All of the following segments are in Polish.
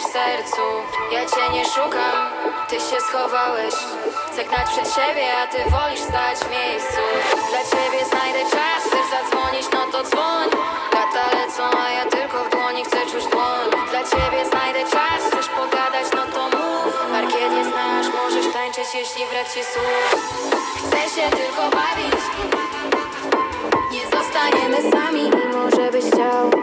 w sercu. Ja cię nie szukam, ty się schowałeś. Chcę gnać przed siebie, a ty wolisz stać w miejscu. Dla ciebie znajdę czas, chcesz zadzwonić, no to dzwoń. Lata lecą, a ja tylko w dłoni chcę czuć dłoń. Dla ciebie znajdę czas, chcesz pogadać, no to mów. Parkiet nie znasz, możesz tańczyć, jeśli brak ci słów Chcę się tylko bawić. Nie zostaniemy sami, mimo że byś chciał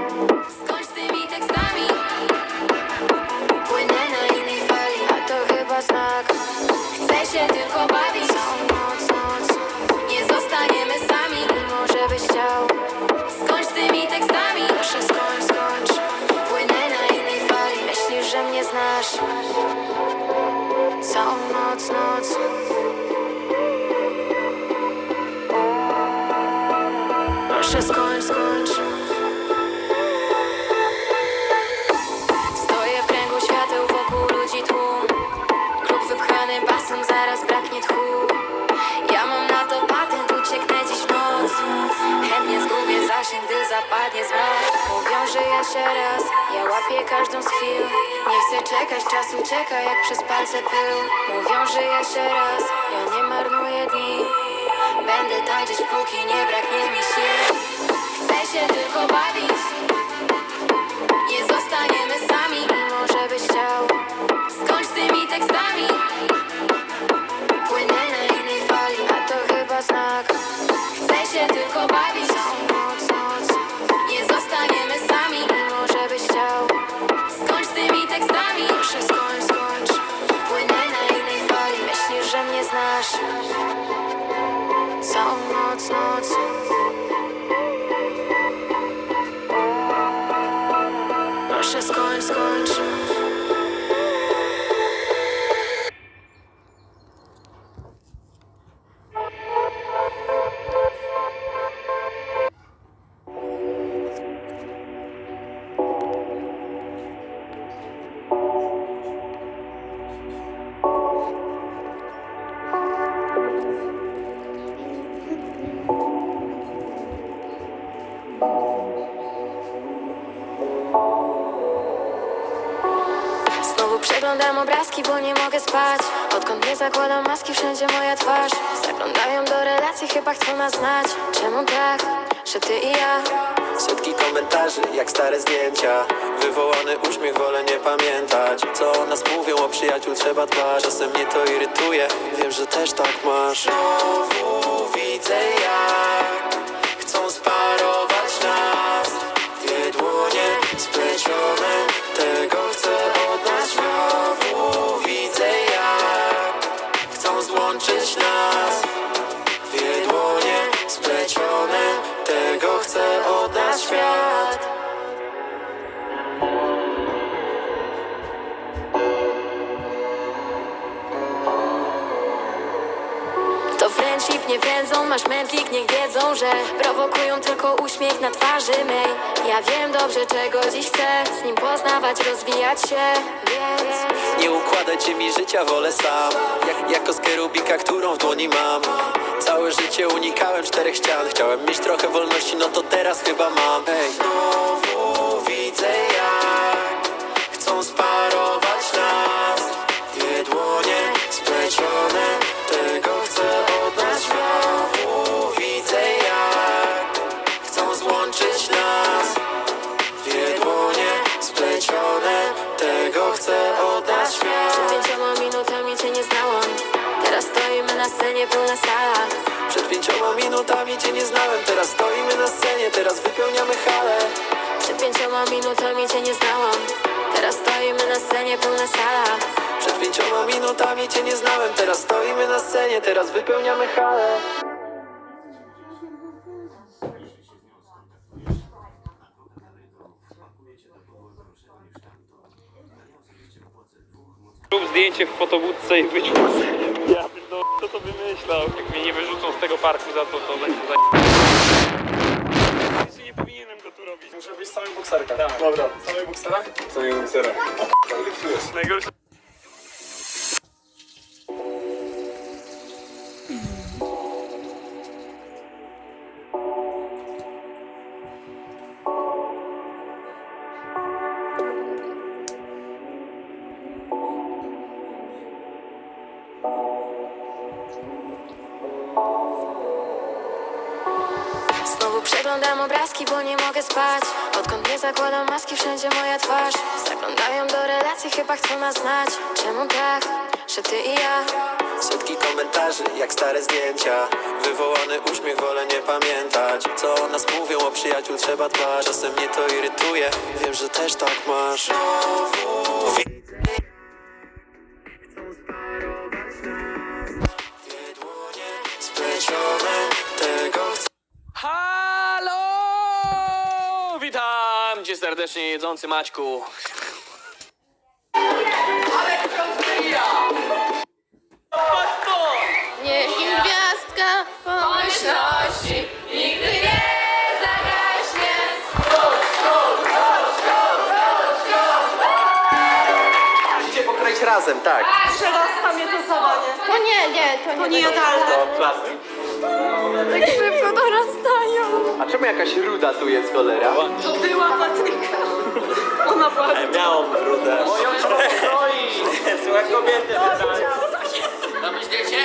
zapadnie zmrok Mówią, że jeszcze raz, ja łapię każdą z chwil. Nie chcę czekać, czas ucieka jak przez palce pył. Mówią, że jeszcze raz, ja nie marnuję dni. Będę tańczyć, póki nie braknie mi sił. Chcę się tylko bawić. Nie zostaniemy sami, mimo że byś chciał. Skończ z tymi tekstami. Płynę na innej fali, a to chyba znak. Chcę się tylko bawić przeglądam obrazki, bo nie mogę spać. Odkąd nie zakładam maski, wszędzie moja twarz. Zaglądają do relacji, chyba chcą nas znać. Czemu tak, że ty i ja? Setki komentarzy, jak stare zdjęcia. Wywołany uśmiech, wolę nie pamiętać. Co o nas mówią, o przyjaciół trzeba dbać. Czasem mnie to irytuje, wiem, że też tak masz. Znowu widzę nie wiedzą, masz mętlik, niech wiedzą, że Prowokują tylko uśmiech na twarzy mej. Ja wiem dobrze, czego dziś chcę Z nim poznawać, rozwijać się Więc Nie układajcie mi życia, wolę sam. Jak, jako z Rubika, którą w dłoni mam. Całe życie unikałem czterech ścian. Chciałem mieć trochę wolności, no to teraz chyba mam. Ej. Znowu widzę Przed pięcioma minutami cię nie znałem Teraz stoimy na scenie, teraz wypełniamy halę Przed pięcioma minutami cię nie znałam Teraz stoimy na scenie, pełna sala. Przed pięcioma minutami cię nie znałem Teraz stoimy na scenie, teraz wypełniamy halę Rób zdjęcie w fotobudce i być kto to wymyślał? Jak mnie nie wyrzucą z tego parku za to, to będzie za... Nie powinienem go tu robić. Muszę być w samych bokserkach. Dobra, w samych bokserach? W samych bokserach. Najgorsze Obrazki, bo nie mogę spać. Odkąd nie zakładam maski, wszędzie moja twarz. Zaglądają do relacji, chyba chcą nas znać. Czemu tak, że ty i ja? Setki komentarzy, jak stare zdjęcia. Wywołany uśmiech, wolę nie pamiętać. Co o nas mówią, o przyjaciół trzeba dbać. Czasem mnie to irytuje, wiem, że też tak masz. Dwie serdecznie, jedzący Maćku. Niech im gwiazdka pomyślności Nigdy nie zagaśnie Musicie pokroić razem, tak Przerasta mnie to zawanie. To nie, nie, to, To niejadalne. Plastik tak szybko dorastają A czemu jakaś ruda tu jest, cholera? To była Patryka. Ona była. Miałam rudę Złe kobiety No myślicie?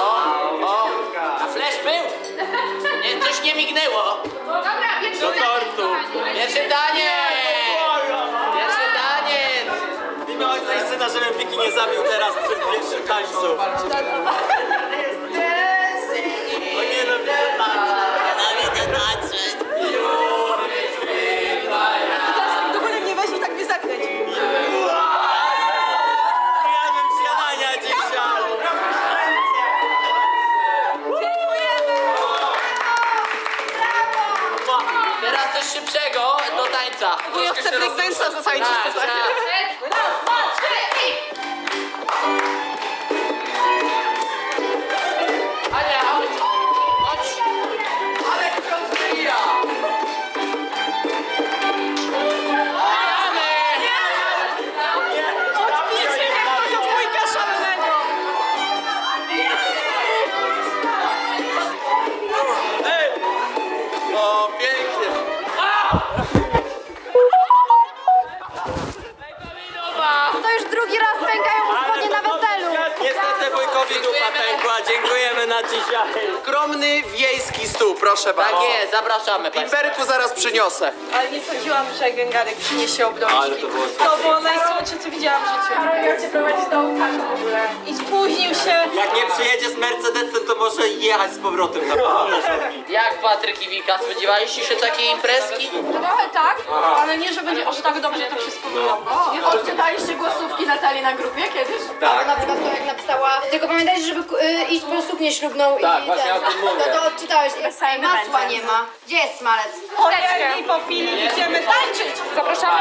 O, o, a flash był? Nie, coś nie mignęło. Dobra, pierwszy Do tortu. Pierwsze danie! Pierwsze danie! Mimo ojca i syna, żebym Wiki nie zabił teraz przy pierwszym tańcu. Już drugi raz pękają mu spodnie na Niestety wujkowi dupa pękła. Dziękujemy na dzisiaj. Skromny wiejski stół, proszę Tak bardzo. jest, zapraszamy państwa. Pimpery tu zaraz przyniosę. Ale nie sądziłam, że gęgarek przyniesie obroński. Ale to było To było najsłodsze, co widziałam w życiu. Karol miał cię prowadzić do ołtarza w ogóle. I spóźnił się. Jak nie przyjedzie z Mercedesem, to może jechać z powrotem na Jak Patryk i Wika, spodziewaliście się takiej imprezki? Trochę tak, ale nie, że będzie aż tak dobrze to wszystko było. Odczytaliście głosówki Natalii na grupie kiedyś? Tak. Na przykład to jak napisała, tylko pamiętajcie, żeby y, iść po suknię ślubną Tak, i właśnie ten, o tym mówię. No to odczytałeś, masła nie ma. Gdzie jest smalec? Ojej, popili, idziemy tańczyć. Zapraszamy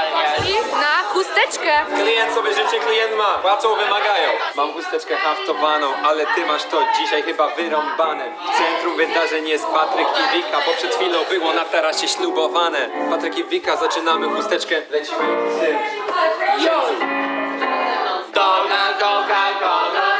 Na chusteczkę Klient sobie życzy, klient ma. Płacą, wymagają. Mam chusteczkę haftowaną, ale ty masz to dzisiaj chyba wyrąbane. W centrum wydarzeń jest Patryk i Wika, bo przed chwilą było na tarasie ślubowane. Patryk i Wika, zaczynamy chusteczkę. Lecimy z tym. Kocha, kocha, kocha,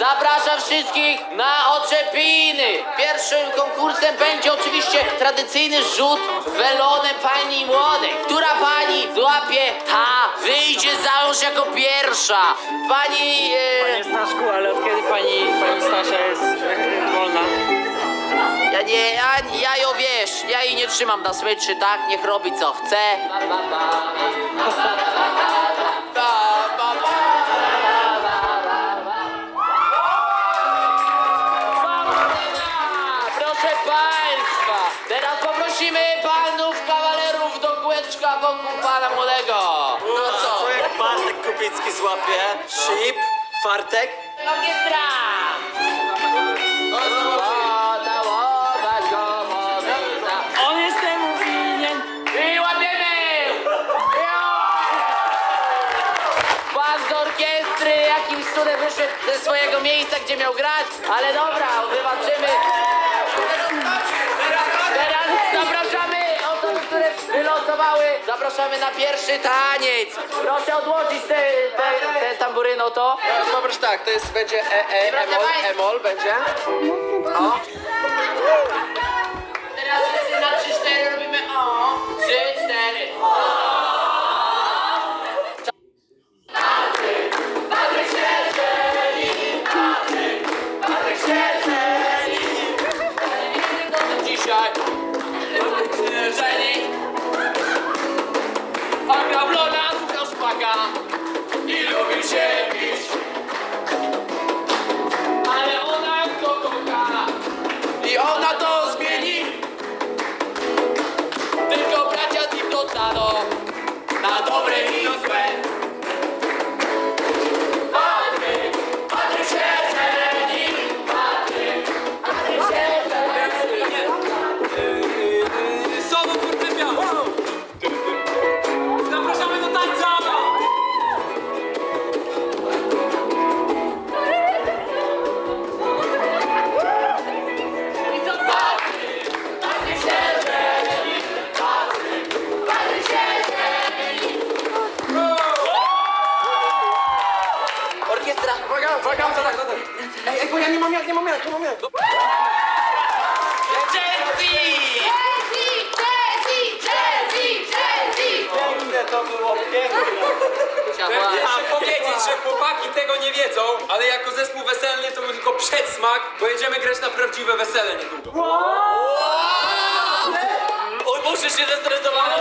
zapraszam wszystkich na oczepiny. Pierwszym konkursem będzie oczywiście tradycyjny rzut welonem pani młodej. Która pani złapie, ta wyjdzie za mąż jako pierwsza. Pani... E, Panie Staszku, ale od kiedy pani, pani Stasia jest e, wolna? ja nie, ja, ja ją wiesz, ja jej nie trzymam na smyczy, tak? Niech robi co chce. Ba, ba, ba. Ba, ba, ba. Młodego. No co? Jak Bartek Kubicki złapie? Ship, fartek. Orkiestra! Pocałować go powinna. On jest temu winien! I łapiemy! Pan z orkiestry jakimś cudem wyszedł ze swojego miejsca, gdzie miał grać, ale dobra, zobaczymy. Teraz zapraszamy osoby, które Zapraszamy na pierwszy taniec. Proszę odłożyć te, te, te tamburyno to. Poproszę tak, to jest będzie e, e, będzie. O. Teraz na 3-4 robimy o. 3-4. obrigado. wiedzą, ale jako zespół weselny to był tylko przedsmak, bo jedziemy grać na prawdziwe wesele niedługo. Wow! O Boże, się zestresowałem!